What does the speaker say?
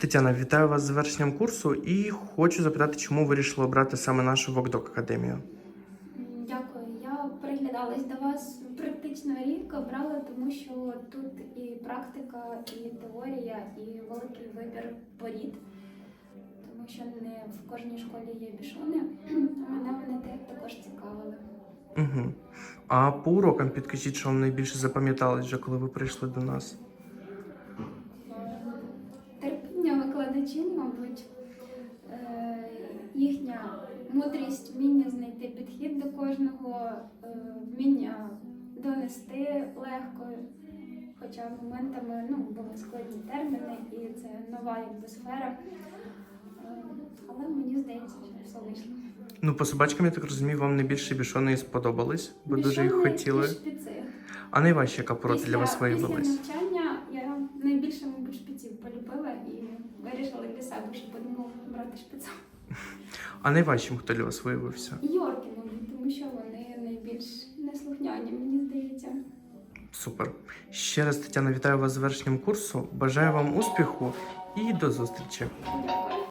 Тетяна, вітаю вас з завершенням курсу і хочу запитати, чому ви вирішили обрати саме нашу Вокдок Академію. Дякую. Я приглядалась до вас практично рік, обрала, тому що тут і практика, і теорія, і великий вибір порід. Тому що не в кожній школі є бішони, мене вони також цікавили. Угу. А по урокам підкажіть, що вам найбільше запам'яталось вже, коли ви прийшли до нас. Викладачів, мабуть, е, їхня мудрість, вміння знайти підхід до кожного, е, вміння донести легко, хоча моментами ну, були складні терміни, і це нова якби сфера. Е, Але мені здається, що все вийшло. Ну, по собачкам, я так розумію, вам найбільше бішони сподобались, бо дуже їх Бішони хотіли. А найважча яка порода для вас Після виявилась? навчання я найбільше, мабуть, шпиців полюбила і для себе, що будемо брати шпица. А найважчим хто для вас виявився? Йорки, мабуть, тому що вони найбільш неслухняні, мені здається. Супер. Ще раз, Тетяна, вітаю вас з завершенням курсу. Бажаю вам успіху і до зустрічі. Дякую.